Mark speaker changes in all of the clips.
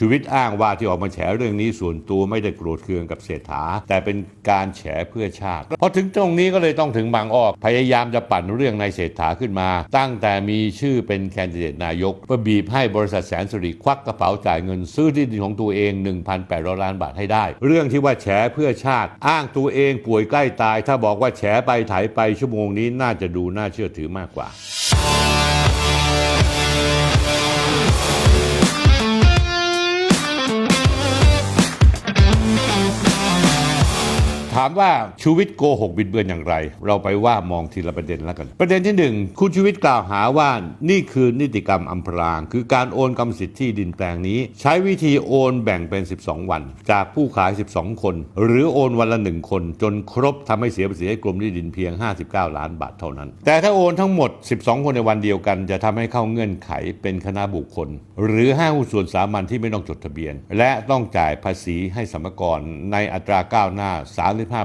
Speaker 1: ชูวิทย์อ้างว่าที่ออกมาแฉเรื่องนี้ส่วนตัวไม่ได้โกรธเคืองกับเศรษฐา แต่เป็นการแฉเพื่อชาติพอถึงตรงนี้ก็เลยต้องถึงบางอ้อพยายามจะปั่นเรื่องนายเศรษฐาขึ้นมา ตั้งแต่มีชื่อเป็นแคนดิเดตนายกเพื่อบีบให้บริษัทแสนสิริควักกระเป๋าจ่ายเงินซื้อที่ดินของตัวเอง 1,800 ล้านบาทให้ได้ เรื่องที่ว่าแฉเพื่อชาติ อ้างตัวเองป่วยใกล้ตาย ถ้าบอกว่าแฉไปไถไปชั่วโมงนี้น่าจะดูน่าเชื่อถือมากกว่าามว่าชูวิทย์โกหกบิดเบือนอย่างไร เราไปว่ามองทีละประเด็นแล้วกัน ประเด็นที่หนึ่งคุณชูวิทย์กล่าวหาว่านี่คือนิติกรรมอำพราง คือการโอนกรรมสิทธิ์ที่ดินแปลงนี้ ใช้วิธีโอนแบ่งเป็น 12 วัน จากผู้ขาย 12 คน หรือโอนวันละหนึ่งคน จนครบทำให้เสียภาษีให้กรมที่ดินเพียง 59 ล้านบาทเท่านั้น แต่ถ้าโอนทั้งหมด 12 คนในวันเดียวกัน จะทำให้เข้าเงื่อนไขเป็นคณะบุคคล หรือห้างหุ้นส่วนสามัญที่ไม่ต้องจดทะเบียน และต้องจ่ายภาษีให้สมรกรในอัตราก้าวหน้า 35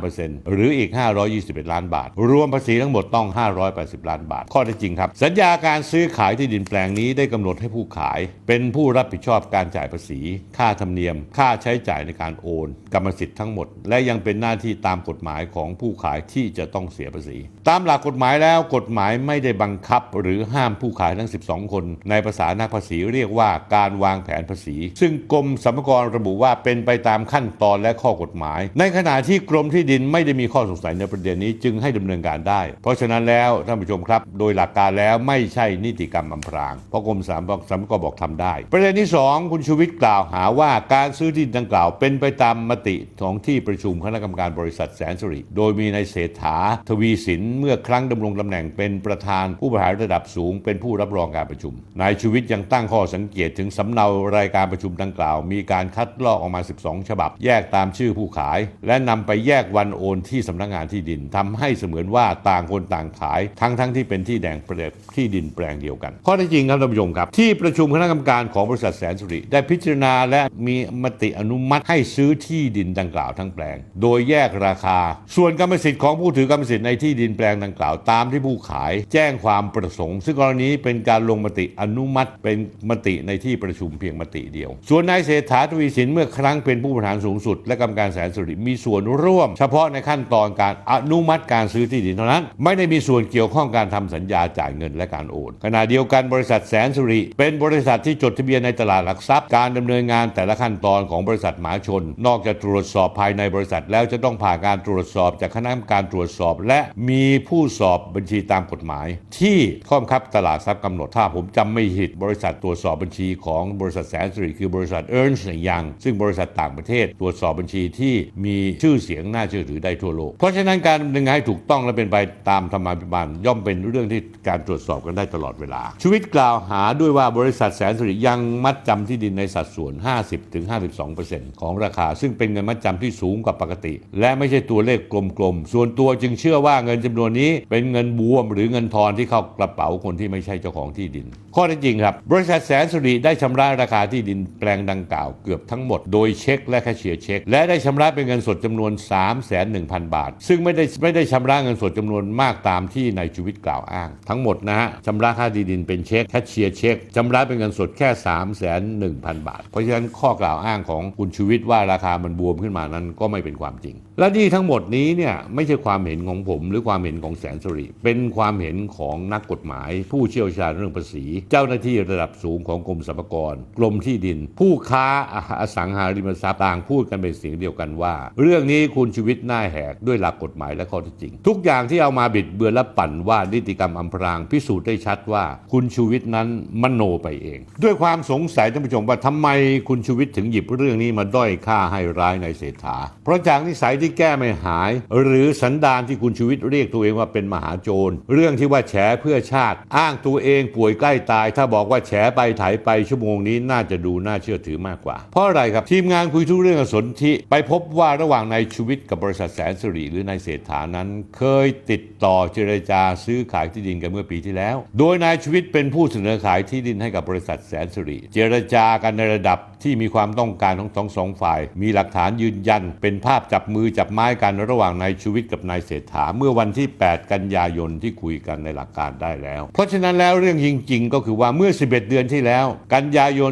Speaker 1: หรืออีก 521 ล้านบาท รวมภาษีทั้งหมดต้อง 580 ล้านบาท ข้อเท็จจริงครับ สัญญาการซื้อขายที่ดินแปลงนี้ได้กำหนดให้ผู้ขาย เป็นผู้รับผิดชอบการจ่ายภาษี ค่าธรรมเนียม ค่าใช้จ่ายในการโอน กรรมสิทธิ์ทั้งหมด และยังเป็นหน้าที่ตามกฎหมายของผู้ขายที่จะต้องเสียภาษี ตามหลักกฎหมายแล้วกฎหมายไม่ได้บังคับ หรือห้ามผู้ขายทั้ง 12 คน ในภาษานักภาษีเรียกว่าการวางแผนภาษี ซึ่งกรมสรรพากรระบุว่าเป็นไปตามขั้นตอนและข้อกฎหมาย ในขณะที่กรมที่ดินไม่ได้มีข้อสงสัยในประเด็นนี้จึงให้ดำเนินการได้ เพราะฉะนั้นแล้วท่านผู้ชมครับ โดยหลักการแล้วไม่ใช่นิติกรรมอำพราง เพราะกรมสรรพสรรพากรบอกทำได้ ประเด็นที่ 2 คุณชูวิทย์กล่าวหาว่าการซื้อที่ดินดังกล่าว เป็นไปตามมติของที่ประชุมคณะกรรมการบริษัทแสนสิริโดยมีนายเศรษฐาทวีสินเมื่อครั้งดำรงตำแหน่งเป็นประธานผู้บริหารระดับสูง เป็นผู้รับรองการประชุมนายชูวิทย์ยังตั้งข้อสังเกตถึงสำเนารายการประชุมดังกล่าว มีการคัดลอกออกมา 12 ฉบับ แยกตามชื่อผู้ขาย และนำไปแยกวันโอนที่สำนักงานที่ดินทำให้เสมือนว่าต่างคนต่างขาย ทั้งทั้งที่เป็นที่แดงเปรตที่ดินแปลงเดียวกัน ข้อท็จจริงครับท่านผู้ชมครับ ที่ประชุมคณะกรรมการของบริษัทแสนสุริ ได้พิจารณาและมีมติอนุมัติให้ซื้อที่ดินดังกล่าวทั้งแปลง โดยแยกราคา ส่วนกรรมสิทธิ์ของผู้ถือกรรมสิทธิ์ในที่ดินแปลงดังกล่าว ตามที่ผู้ขายแจ้งความประสงค์ ซึ่งกรณีเป็นการลงมติอนุมัติเป็นมติในที่ประชุมเพียงมติเดียว ส่วนนายเศรษฐาทวีสินเมื่อครั้งเป็นผู้บริหารสูงสุด และกรรมการแสนสุริมีส่วนร่วมเฉพาะในขั้นตอนการอนุมัติการซื้อที่ดินเท่านั้น ไม่ได้มีส่วนเกี่ยวข้องการทำสัญญาจ่ายเงินและการโอน ขณะเดียวกันบริษัทแสนสุริ เป็นบริษัทที่จดทะเบียนในตลาดหลักทรัพย์ การดำเนินงานแต่ละขั้นตอนของบริษัทหมาชน นอกจากตรวจสอบภายในบริษัทแล้วจะต้องผ่านการตรวจสอบจากคณะกรรมการตรวจสอบ และมีผู้สอบบัญชีตามกฎหมาย ที่ข้อบังคับตลาดทรัพย์กำหนดถ้าผมจำไม่ผิดบริษัทตรวจสอบบัญชีของบริษัทแสนสุริคือบริษัทเอิร์นส์ยังซึ่งบริษัทต่างประเทศตรวจสอบบัญชีที่มีชื่อเสียงน่าเชื่อถือได้ทั่วโลก เพราะฉะนั้นการดำเนินงานให้ถูกต้องและเป็นไปตามธรรมาภิบาลย่อมเป็นเรื่องที่การตรวจสอบกันได้ตลอดเวลาชูวิทย์กล่าวหาด้วยว่าบริษัทแสนสุริยังมัดจำที่ดินในสัดส่วน 50-52%ของราคา ซึ่งเป็นเงินมัดจำที่สูงกว่าปกติ และไม่ใช่ตัวเลขกลมๆ ส่วนตัวจึงเชื่อว่าเงินจำนวนนี้ เป็นเงินบวมหรือเงินทอนที่เข้ากระเป๋าคนที่ไม่ใช่เจ้าของที่ดิน ข้อเท็จจริงครับ บริษัทแสนสุริได้ชำระราคาที่ดินแปลงดังกล่าวเกือบทั้งหมด โดยเช็คและแคชเชียร์เช็ค และได้ชำระเป็นเงินสดจำนวน3 1 0 0 0 บาท ซึ่งไม่ได้ไม่ได้ชำระเงินสดจำนวนมากตามที่นายชูวิทย์กล่าวอ้าง ทั้งหมดนะฮะชำระค่าที่ดินเป็นเช็คแคชเชียร์เช็คชำระเป็นเงินสดแค่ 3 1 0 0 0 บาท เพราะฉะนั้นข้อกล่าวอ้างของคุณชูวิทย์ว่าราคามันบวมขึ้นมานั้นก็ไม่เป็นความจริง และนี่ทั้งหมดนี้เนี่ยไม่ใช่ความเห็นของผมหรือความเห็นของแสนสุริ เป็นความเห็นของนักกฎหมาย ผู้เชี่ยวชาญเรื่องภาษี เจ้าหน้าที่ระดับสูงของกรมสรรพากรกรมที่ดิน ผู้ค้าอสังหาริมทรัพย์ต่างพูดกันเป็นเสียงเดียวกันว่า เรื่องนี้คุณชวิตหน้าแหกด้วยหลักกฎหมายและข้อเท็จจริง ทุกอย่างที่เอามาบิดเบือนและปั่นว่านิติกรรมอำพรางพิสูจน์ได้ชัดว่าคุณชูวิทย์นั้นมโนไปเอง ด้วยความสงสัยท่านผู้ชมว่าทำไมคุณชูวิทย์ถึงหยิบเรื่องนี้มาด้อยค่าให้ร้ายในเศรษฐา เพราะจากนิสัยที่แก้ไม่หาย หรือสันดานที่คุณชูวิทย์เรียกตัวเองว่าเป็นมหาโจร เรื่องที่ว่าแฉเพื่อชาติ อ้างตัวเองป่วยใกล้ตาย ถ้าบอกว่าแฉไปไถไปชั่วโมงนี้น่าจะดูน่าเชื่อถือมากกว่า เพราะอะไรครับทีมงานคุยทุกเรื่องสนธิไปพบว่าระหว่างนายชูวิทย์กับบริษัทแสนสิริหรือนายเศรษฐานั้น เคยติดต่อเจรจาซื้อขายที่ดินกันเมื่อปีที่แล้ว โดยนายชีวิตเป็นผู้เสนอขายที่ดินให้กับบริษัทแสนสิริ เจรจากันในระดับที่มีความต้องการของทั้งสองฝ่าย มีหลักฐานยืนยัน เป็นภาพจับมือจับไม้กันระหว่างนายชีวิตกับนายเศรษฐาเมื่อวันที่ 8 กันยายนที่คุยกันในหลักการได้แล้ว เพราะฉะนั้นแล้วเรื่องจริง ๆ ก็คือว่าเมื่อ 11 เดือนที่แล้ว กันยายน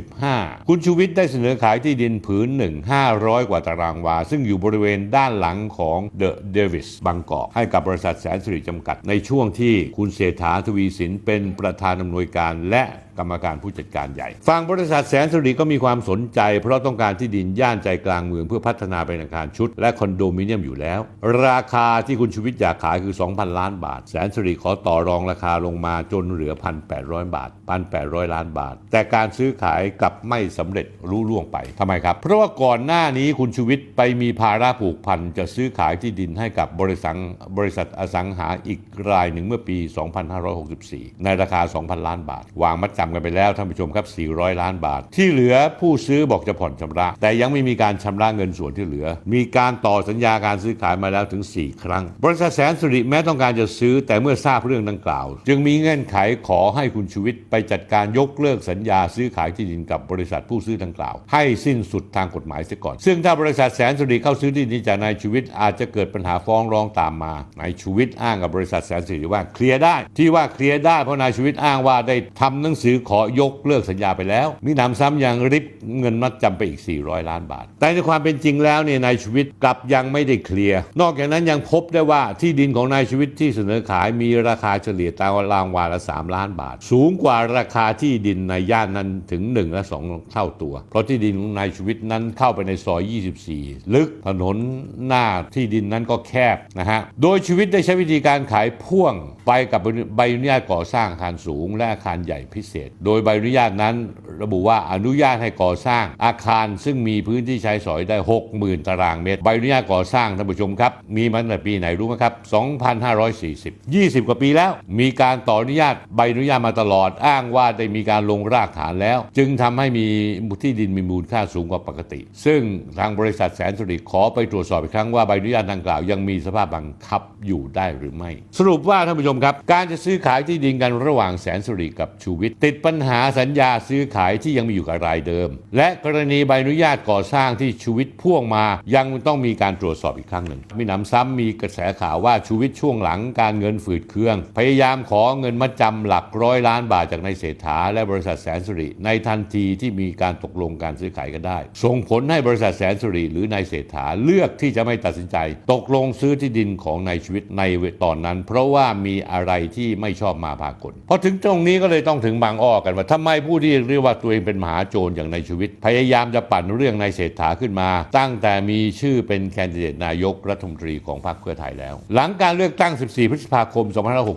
Speaker 1: 2565 คุณชูวิทย์ได้เสนอขายที่ดินผืนหนึ่ง500 กว่าตารางวา ซึ่งอยู่บริเวณด้านหลังของเดอะเดวิสบางกอกให้กับบริษัทแสนสิริจำกัด ในช่วงที่คุณเศรษฐาทวีสินเป็นประธานอำนวยการและกรรมการผู้จัดการใหญ่ฝั่งบริษัทแสนสิริก็มีความสนใจ เพราะต้องการที่ดินย่านใจกลางเมืองเพื่อพัฒนาเป็นอาคารชุด และคอนโดมิเนียมอยู่แล้ว ราคาที่คุณชูวิทย์อยากขายคือ 2,000 ล้านบาท แสนสิริขอต่อรองราคาลงมาจนเหลือ 1,800 บาท 1,800 ล้านบาท แต่การซื้อขายกลับไม่สำเร็จรู้ล่วงไปทำไมครับ เพราะว่าก่อนหน้านี้คุณชูวิทย์ไปมีภาระผูกพันจะซื้อขายที่ดินให้กับบริษัทบริษัทอสังหาอีกรายหนึ่งเมื่อปี 2564 ในราคา 2,000 ล้านบาท วางมัดจำกันไปแล้วท่านผู้ชมครับ 400 ล้านบาท ที่เหลือผู้ซื้อบอกจะผ่อนชำระ แต่ยังไม่มีการชำระเงินส่วนที่เหลือ มีการต่อสัญญาการซื้อขายมาแล้วถึง 4 ครั้ง บริษัทแสนสุริแม้ต้องการจะซื้อแต่เมื่อทราบเรื่องดังกล่าว จึงมีเงื่อนไขขอให้คุณชูวิทย์ไปจัดการยกเลิกสัญญาซื้อขายที่ดินกับบริษัทผู้ซื้อดังกล่าว ให้สิ้นสุดทางกฎหมายเสียก่อน ซึ่งถ้าบริษัทแสนสุริเข้าซื้อที่ดินจากนายชูวิทย์อาจจะเกิดปัญหาฟ้องร้องตามมานายชูวิทย์อ้างกับบริษัทแสนสุริว่าเคลียร์ได้ที่ว่าเคลียร์ได้เพราะนายชูวิทย์อ้างว่าได้ทำหนังสือขอยกเลิกสัญญาไปแล้ว มีหนำซ้ำยังริบเงินมัดจำไปอีก 400 ล้านบาท แต่ในความเป็นจริงแล้วเนี่ยนายชูวิทย์กลับยังไม่ได้เคลียร์ นอกจากนั้นยังพบได้ว่าที่ดินของนายชูวิทย์ที่เสนอขายมีราคาเฉลี่ยตารางวาละ 3 ล้านบาท สูงกว่าราคาที่ดินในย่านนั้นถึง 1 และ 2 เท่าตัว เพราะที่ดินของนายชูวิทย์นั้นเข้าไปในซอย 24 ลึกถนนหน้าที่ดินนั้นก็แคบนะฮะ โดยชีวิตได้ใช้วิธีการขายพ่วงไปกับใบอนุญาตก่อสร้างอาคารสูง และอาคารใหญ่พิเศษโดยใบอนุญาตนั้นระบุว่าอนุญาตให้ก่อสร้างอาคารซึ่งมีพื้นที่ใช้สอยได้ 60,000 ตารางเมตร ใบอนุญาตก่อสร้างท่านผู้ชมครับ มีมาตั้งแต่ปีไหนรู้ไหมครับ 2540 20 กว่าปีแล้ว มีการต่ออนุญาตใบอนุญาตมาตลอดอ้างว่าได้มีการลงรากฐานแล้ว จึงทำให้มีที่ดินมีมูลค่าสูงกว่าปกติ ซึ่งทางบริษัทแสนสุริขอไปตรวจสอบอีกครั้งว่าใบอนุญาตดังกล่าวยังมีสภาพบังคับอยู่ได้หรือไม่ สรุปว่าท่านผู้ชมครับ การจะซื้อขายที่ดินกันระหว่างแสนสุริกับชูวิทย์ติดปัญหาสัญญาซื้อขายที่ยังมีอยู่กับรายเดิม และกรณีใบอนุญาตก่อสร้างที่ชูวิทย์พ่วงมา ยังต้องมีการตรวจสอบอีกครั้งหนึ่งมีหนำซ้ำมีกระแสข่าวว่าชูวิทย์ช่วงหลังการเงินฝืดเครื่อง พยายามขอเงินมาจำหลักร้อยล้านบาทจากนายเศรษฐาและบริษัทแสนสุริ ในทันทีที่มีการตกลงการซื้อขายกันได้ ส่งผลให้บริษัทแสนสุริหรือนายเศรษฐาเลือกที่จะไม่ตัดสินใจ ตกลงซื้อที่ดินของนายชีวิตในตอนนั้น เพราะว่ามีอะไรที่ไม่ชอบมาพากลพอถึงตรงนี้ก็เลยต้องถึงบางอ้อกันว่าทำไมผู้ที่เรียกว่าตัวเองเป็นมหาโจรอย่างในชีวิต พยายามจะปั่นเรื่องนายเศรษฐาขึ้นมา ตั้งแต่มีชื่อเป็นแคนดิเดตนายกรัฐมนตรีของพรรคเพื่อไทยแล้ว หลังการเลือกตั้ง 14 พฤษภาคม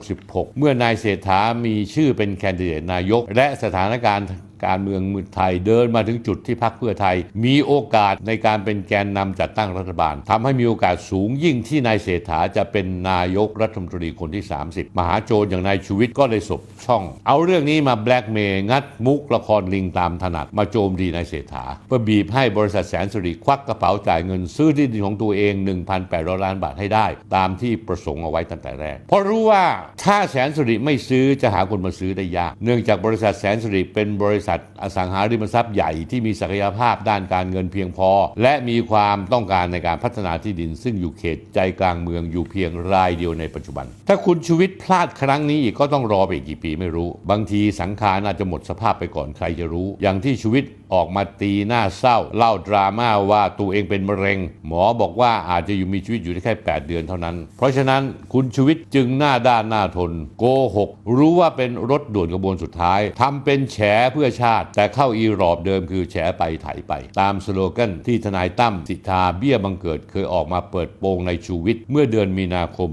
Speaker 1: 2566 เมื่อนายเศรษฐามีชื่อเป็นแคนดิเดตนายก และสถานการณ์การเมืองมือไทยเดินมาถึงจุดที่พรรคเพื่อไทย มีโอกาสในการเป็นแกนนำจัดตั้งรัฐบาลทำให้มีโอกาสสูงยิ่งที่นายเศรษฐาจะเป็นนายกรัฐมนตรีคนที่ 30 มหาโจรอย่างนายชูวิทย์ก็เลยสบช่อง เอาเรื่องนี้มาแบล็กเมย์งัดมุกละครลิงตามถนัด มาโจมดีนายเศรษฐาเพื่อบีบให้บริษัทแสนสุริควักกระเป๋าจ่ายเงินซื้อที่ดินของตัวเอง 1,800 ล้านบาทให้ได้ ตามที่ประสงค์เอาไว้ตั้งแต่แรกเพราะรู้ว่าถ้าแสนสุริไม่ซื้อจะหาคนมาซื้อได้ยาก เนื่องจากบริษัทแสนสุริเป็นบริษัทอสังหาริมทรัพย์ใหญ่ที่มีศักยภาพด้านการเงินเพียงพอ และมีความต้องการในการพัฒนาที่ดิน ซึ่งอยู่เขตใจกลางเมืองอยู่เพียงรายเดียวในปัจจุบัน ถ้าคุณชูวิทย์พลาดครั้งนี้อีกก็ต้องรอไปอีกกี่ปีไม่รู้ บางทีสังขารอาจจะหมดสภาพไปก่อนใครจะรู้ อย่างที่ชูวิทย์ออกมาตีหน้าเศร้า เล่าดราม่าว่าตัวเองเป็นมะเร็ง หมอบอกว่าอาจจะอยู่มีชีวิตอยู่ได้แค่ 8 เดือนเท่านั้น เพราะฉะนั้นคุณชูวิทย์จึงหน้าด้านหน้าทน โกหกรู้ว่าเป็นรถด่วนกระบวนสุดท้ายทำเป็นแฉเพื่อชาติ แต่เข้าอีรอบเดิมคือแฉไปไถไป ตามสโลแกนที่ทนายตั้มสิทธาเบี้ยบังเกิดเคยออกมาเปิดโปงในชูวิทย์เมื่อเดือนมีนาคม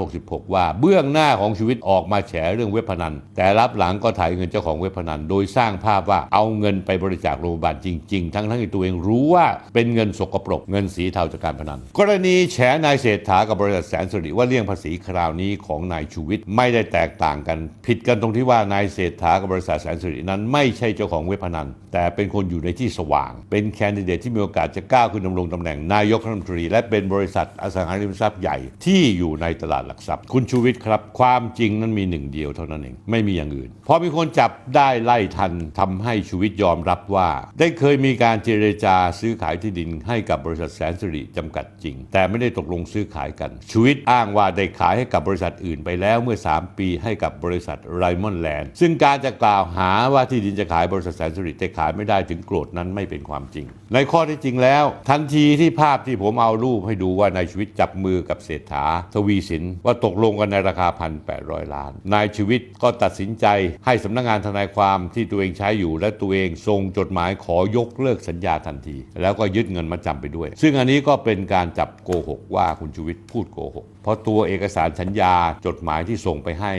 Speaker 1: 2566 ว่าเบื้องหน้าของชีวิตออกมาแฉเรื่องเว็บพนัน แต่รับหลังก็ถ่ายเงินเจ้าของเว็บพนัน โดยสร้างภาพว่าเอาเงินไปบริจาคโรงพยาบาลจริง ๆ ทั้งทั้งที่ตัวเองรู้ว่าเป็นเงินสกปรกเงินสีเทาจากการพนัน กรณีแฉนายเศรษฐากับบริษัทแสนสิริว่าเลี่ยงภาษีคราวนี้ของนายชูวิทย์ไม่ได้แตกต่างกัน ผิดกันตรงที่ว่านายเศรษฐากับบริษัทแสนสิรินั้นไม่ใช่เจ้าของเว็บพนัน แต่เป็นคนอยู่ในที่สว่าง เป็นแคนดิเดตที่มีโอกาสจะก้าวขึ้นดำรงตำแหน่งนายกรัฐมนตรี และเป็นบริษัทอสังหาริมทรัพย์ใหญ่ที่อยู่ในตลาดหลักทรัพย์ คุณชูวิทย์ครับ ความจริงนั้นมีหนึ่งเดียวเท่านั้นเอง ไม่มีอย่างอื่น พอมีคนจับได้ไล่ทันทำให้ชูวิทย์ยอมรับว่า ได้เคยมีการเจรจาซื้อขายที่ดินให้กับบริษัทแสนสิริจำกัดจริง แต่ไม่ได้ตกลงซื้อขายกันชูวิทย์อ้างว่าได้ขายให้กับบริษัทอื่นไปแล้วเมื่อ 3 ปีให้กับบริษัทไรมอนแลนด์ซึ่งการจะกล่าวหาว่าที่ดินจะขายบริษัทแสนสิริแต่ขายไม่ได้ถึงโกรธนั้นไม่เป็นความจริง ในข้อที่จริงแล้ว ทันทีที่ภาพที่ผมเอารูปให้ดูว่านายชีวิตจับมือกับเศรษฐาทวีสินว่าตกลงกันในราคา 1,800 ล้าน นายชีวิตก็ตัดสินใจให้สำนักงานทนายความที่ตัวเองใช้อยู่และตัวเองส่งจดหมายขอยกเลิกสัญญาทันที แล้วก็ยึดเงินมาจำไปด้วย ซึ่งอันนี้ก็เป็นการจับโกหกว่าคุณชูวิทย์พูดโกหกเพราะตัวเอกสารสัญญาจดหมายที่ส่งไปให้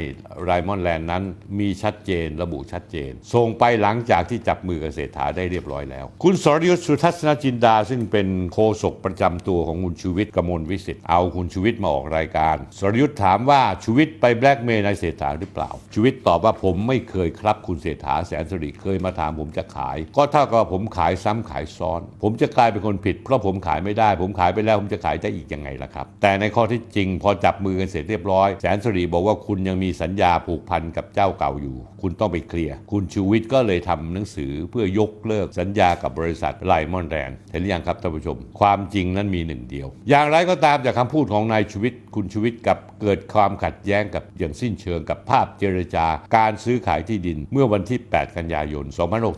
Speaker 1: ไรมอนแลนด์นั้น มีชัดเจนระบุชัดเจน ส่งไปหลังจากที่จับมือกับเศรฐาได้เรียบร้อยแล้ว คุณสรยุทธสุทัศนจินดา ซึ่งเป็นโฆษกประจำตัวของคุณชูวิทย์กมลวิสิทธิ์เอาคุณชูวิทย์มาออกรายการ สรยุทธ์ถามว่าชูวิทย์ไปแบล็กเมย์นายเศรษฐาหรือเปล่าชูวิทย์ตอบว่าผมไม่เคยครับคุณเศรษฐาแสนสิริเคยมาถามผมจะขาย ก็เท่ากับผมขายซ้ำขายซ้อน ผมจะกลายเป็นคนผิด เพราะผมขายไม่ได้ ผมขายไปแล้วผมจะขายได้อีกยังไงล่ะครับ แต่ในข้อที่จริงพอจับมือกันเสร็จเรียบร้อย แสนสิริบอกว่าคุณยังมีสัญญาผูกพันกับเจ้าเก่าอยู่ คุณต้องไปเคลียร์ คุณชูวิทย์ก็เลยทำหนังสือเพื่อยกเลิกสัญญากับบริษัทไลมอนแรนเห็นหรือยังครับท่านผู้ชม ความจริงนั้นมีหนึ่งเดียว อย่างไรก็ตามจากคำพูดของนายชูวิทย์คุณชูวิทย์กับเกิดความขัดแย้งกับอย่างสิ้นเชิงกับภาพเจรจาการซื้อขายที่ดินเมื่อวันที่ 8 กันยายน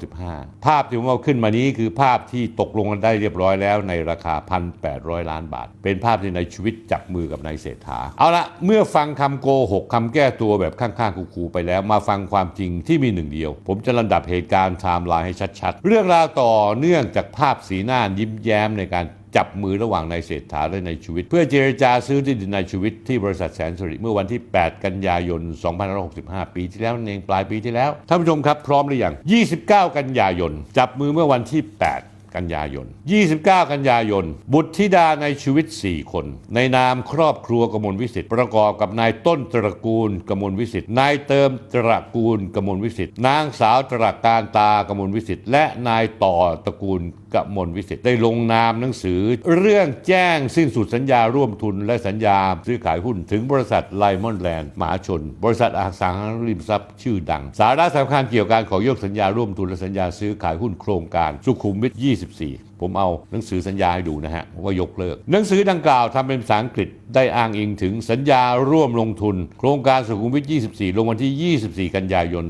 Speaker 1: 2565 ภาพที่ผมเอาขึ้นมานี้คือภาพที่ตกลงกันได้เรียบร้อยแล้วในราคา 1,800 ล้านบาท เป็นภาพที่นายชูวิทย์จับมือกับนายเศรษฐา เอาละเมื่อฟังคำโกหกคำแก้ตัวแบบข้างๆคูๆไปแล้ว มาฟังความจริงที่มีหนึ่งเดียว ผมจะลำดับเหตุการณ์ไทม์ไลน์ให้ชัดๆ เรื่องราวต่อเนื่องจากภาพสีหน้ายิ้มแย้มในการจับมือระหว่างนายเศรษฐาและนายชูวิทย์เพื่อเจรจาซื้อที่ดินนายชูวิทย์ที่บริษัทแสนสิริเมื่อวันที่ 8 กันยายน 2565 ปีที่แล้วนั่นเองปลายปีที่แล้วท่านผู้ชมครับพร้อมหรือยัง 29 กันยายน จับมือเมื่อวันที่ 8 กันยายน 29 กันยายน บุตรธิดาในชีวิต 4 คน ในนามครอบครัวกมลวิสิทธิ์ประกอบกับนายต้นตระกูลกมลวิสิทธิ์นายเติมตระกูลกมลวิสิทธิ์นางสาวตระการตากมลวิสิทธิ์และนายต่อตระกูล กมลวิสิทธิ์ได้ลงนามหนังสือ เรื่องแจ้งสิ้นสุดสัญญาร่วมทุนและสัญญาซื้อขายหุ้นถึงบริษัทไลมอนแลนด์มหาชน บริษัทอสังหาริมทรัพย์ชื่อดัง สาระสำคัญเกี่ยวกับการขอยกสัญญาร่วมทุนและสัญญาซื้อขายหุ้นโครงการสุขุมวิท 24 ผมเอาหนังสือสัญญาให้ดูนะฮะว่ายกเลิก หนังสือดังกล่าวทำเป็นภาษาอังกฤษได้อ้างอิงถึงสัญญาร่วมลงทุน โครงการสุขุมวิท 24 ลงวันที่ 24 กันยายน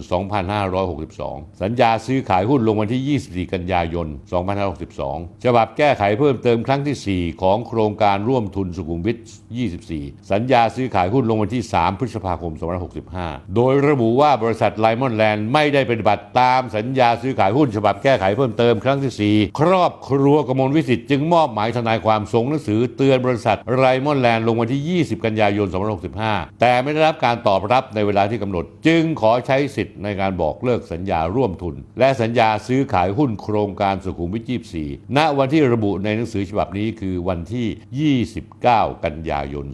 Speaker 1: 2562 สัญญาซื้อขายหุ้นลงวันที่ 24 กันยายน 2562 ฉบับแก้ไขเพิ่มเติมครั้งที่ 4 ของโครงการร่วมทุนสุขุมวิท 24 สัญญาซื้อขายหุ้นลงวันที่ 3 พฤษภาคม 2565 โดยระบุว่าบริษัทไลมอนแลนด์ไม่ได้ปฏิบัติตามสัญญาซื้อขายหุ้นฉบับแก้ไขเพิ่มเติมครั้งที่ 4 ครอบครรัวกมลวิสิทธิ์จึงมอบหมายทนายความส่งหนังสือเตือนบริษัทไลมอนแลนด์ลงวันที่ 20 กันยายน 2565 แต่ไม่ได้รับการตอบรับในเวลาที่กำหนด จึงขอใช้สิทธิ์ในการบอกเลิกสัญญาร่วมทุน และสัญญาซื้อขายหุ้นโครงการสุขุมวิท 24 ณ วันที่ระบุในหนังสือฉบับนี้คือวันที่ 29 กันยายน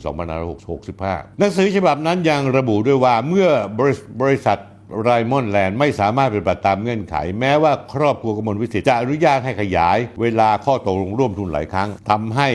Speaker 1: 2565 หนังสือฉบับนั้นยังระบุด้วยว่าเมื่อบริบริษัท ไรมอนแลนด์ไม่สามารถปฏิบัติตามเงื่อนไข แม้ว่าครอบครัวกมลวิสิทธิ์จะอนุญาตให้ขยาย เวลาข้อตกลงร่วมทุนหลายครั้งทำให้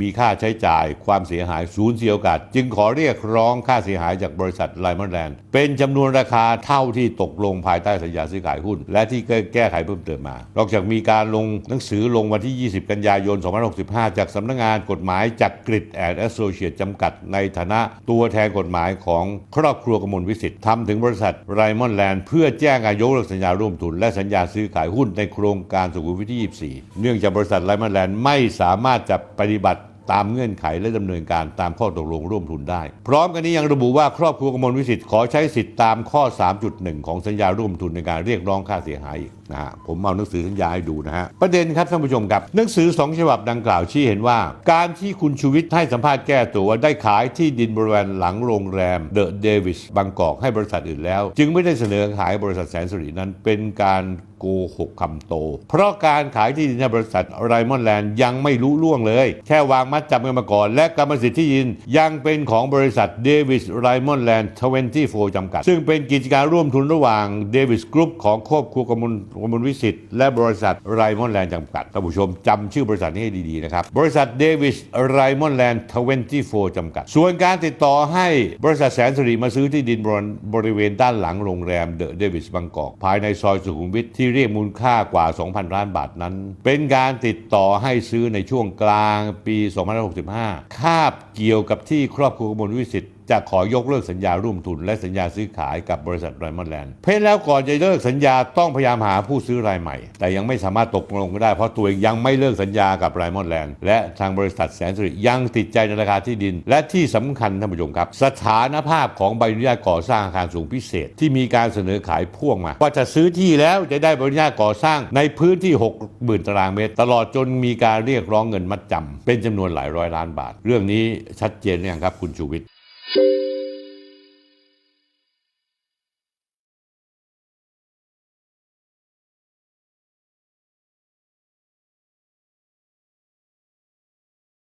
Speaker 1: มีค่าใช้จ่ายความเสียหายสูญเสียโอกาส จึงขอเรียกร้องค่าเสียหายจากบริษัทไลมอนแลนด์เป็นจำนวนราคาเท่าที่ตกลงภายใต้สัญญาซื้อขายหุ้น และที่แก้ไขเพิ่มเติมมานอกจากมีการลงหนังสือลงวันที่ 20 กันยายน 2565 จากสำนักงานกฎหมายจากกริดแอนด์แอสโซเชียตจำกัด ในฐานะตัวแทนกฎหมายของครอบครัวกมลวิสิทธิ์ทำถึงบริษัทไรมอนแลนด์เพื่อแจ้งการยกเลิกสัญญาร่วมทุน และสัญญาซื้อขายหุ้นในโครงการสุขุมวิท 24 เนื่องจากบริษัทไรมอนแลนด์ไม่สามารถจะปฏิบัติ ตามเงื่อนไขและดำเนินการตามข้อตกลงร่วมทุนได้ พร้อมกันนี้ยังระบุว่าครอบครัวกมลวิสิทธิ์ขอใช้สิทธิตามข้อ 3.1 ของสัญญาร่วมทุนในการเรียกร้องค่าเสียหายอีก นะฮะผมเอาหนังสือสัญญาให้ดูนะฮะประเด็นครับท่านผู้ชมครับหนังสือสองฉบับดังกล่าวชี้เห็นว่า การที่คุณชูวิทย์ให้สัมภาษณ์แก้ตัวว่าได้ขายที่ดินบริเวณหลังโรงแรมเดอะเดวิสบางกอกให้บริษัทอื่นแล้ว จึงไม่ได้เสนอขายบริษัทแสนสิรินั้นเป็นการโกหกคำโต เพราะการขายที่ดินให้บริษัทไรมอนแลนด์ยังไม่รู้ล่วงเลย แค่วางมัดจำกันมาก่อน และกรรมสิทธิ์ที่ดินยังเป็นของบริษัทเดวิสไรมอนแลนด์24จำกัด ซึ่งเป็นกิจการร่วมทุนระหว่างเดวิสกรุ๊ปของครอบครัวกมลกมลวิสิทธิ์และบริษัทไรมอนแลนด์จำกัดท่านผู้ชมจำชื่อบริษัทนี้ให้ดีๆนะครับ บริษัทเดวิสไรมอนแลนด์24จำกัด ส่วนการติดต่อให้บริษัทแสนสิริมาซื้อที่ดินบริบริเวณด้านหลังโรงแรมเดอะเดวิสบางกอกภายในซอยสุขุมวิทที่เรียกมูลค่ากว่า 2,000 ล้านบาทนั้น เป็นการติดต่อให้ซื้อในช่วงกลางปี 2565 คาบเกี่ยวกับที่ครอบครัวกมลวิสิทธิ์ จะขอยกเลิกสัญญาร่วมทุน และสัญญาซื้อขายกับบริษัทไรมอนแลนด์เพราะแล้วก่อนจะเลิกสัญญาต้องพยายามหาผู้ซื้อรายใหม่ แต่ยังไม่สามารถตกลงกันได้ เพราะตัวเองยังไม่เลิกสัญญากับไรมอนแลนด์และทางบริษัทแสนสิริยังติดใจในราคาที่ดิน และที่สำคัญท่านผู้ชมครับ สถานภาพของใบอนุญาตก่อสร้างอาคารสูงพิเศษ ที่มีการเสนอขายพ่วงมาว่าจะซื้อที่แล้วจะได้ใบอนุญาตก่อสร้างในพื้นที่ 60,000 ตารางเมตร ตลอดจนมีการเรียกร้องเงินมัดจำเป็นจำนวนหลายร้อยล้านบาท เรื่องนี้ชัดเจนหรือยังครับคุณชูวิทย์ Thank you.